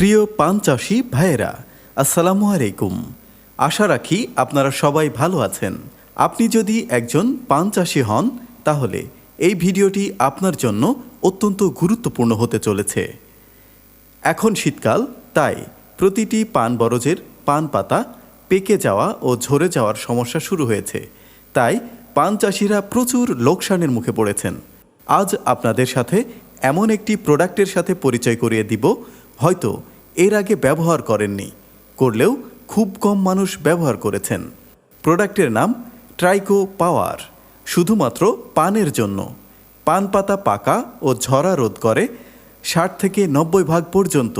প্রিয় পান চাষি ভাইয়েরা, আসসালামু আলাইকুম। আশা রাখি আপনারা সবাই ভালো আছেন। আপনি যদি একজন পান চাষি হন, তাহলে এই ভিডিওটি আপনার জন্য অত্যন্ত গুরুত্বপূর্ণ হতে চলেছে। এখন শীতকাল, তাই প্রতিটি পান বরজের পান পাতা পেকে যাওয়া ও ঝরে যাওয়ার সমস্যা শুরু হয়েছে। তাই পান চাষিরা প্রচুর লোকসানের মুখে পড়েছেন। আজ আপনাদের সাথে এমন একটি প্রোডাক্টের সাথে পরিচয় করিয়ে দিব হয়তো এর আগে ব্যবহার করেননি, করলেও খুব কম মানুষ ব্যবহার করেছেন। প্রোডাক্টের নাম ট্রাইকো পাওয়ার, শুধুমাত্র পানের জন্য। পান পাতা পাকা ও ঝরা রোধ করে ষাট থেকে নব্বই ভাগ পর্যন্ত।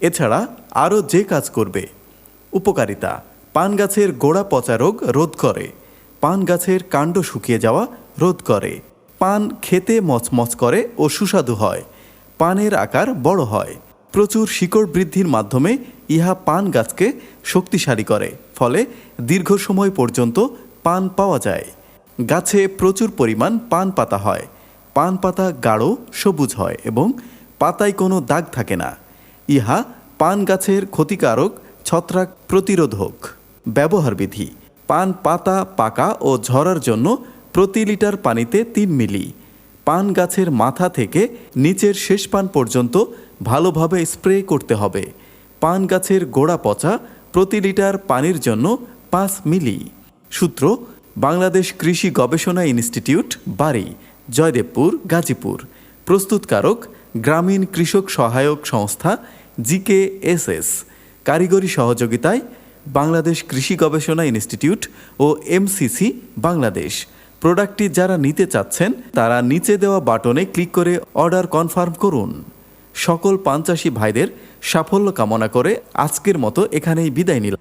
এছাড়া আরও যে কাজ করবে। উপকারিতা, পান গাছের গোড়া পচা রোগ রোধ করে, পান গাছের কাণ্ড শুকিয়ে যাওয়া রোধ করে। পান খেতে মচমচ করে ও সুস্বাদু হয়, পানের আকার বড় হয়। প্রচুর শিকড় বৃদ্ধির মাধ্যমে ইহা পান গাছকে শক্তিশালী করে, ফলে দীর্ঘ সময় পর্যন্ত পান পাওয়া যায়। গাছে প্রচুর পরিমাণ পান পাতা হয়। পান পাতা গাঢ়, সবুজ হয় এবং পাতায় কোনো দাগ থাকে না। ইহা পান গাছের ক্ষতিকারক ছত্রাক প্রতিরোধক ব্যবহার বিধি। পান পাতা পাকা ও ঝরার জন্য প্রতি লিটার পানিতে তিন মিলি পান গাছের মাথা থেকে নিচের শেষ পান পর্যন্ত ভালোভাবে স্প্রে করতে হবে। পান গাছের গোড়া পচা প্রতি লিটার পানির জন্য পাঁচ মিলি। সূত্র, বাংলাদেশ কৃষি গবেষণা ইনস্টিটিউট, বাড়ি, জয়দেবপুর, গাজীপুর। প্রস্তুতকারক, গ্রামীণ কৃষক সহায়ক সংস্থা জিকে এস এস কারিগরি সহযোগিতায় বাংলাদেশ কৃষি গবেষণা ইনস্টিটিউট ও এমসিসি, বাংলাদেশ। প্রোডাক্টটি যারা নিতে চাচ্ছেন, তারা নিচে দেওয়া বাটনে ক্লিক করে অর্ডার কনফার্ম করুন। সকল পাঞ্চাশি ভাইদের সাফল্য কামনা করে আজকের মতো এখানেই বিদায় নিলাম।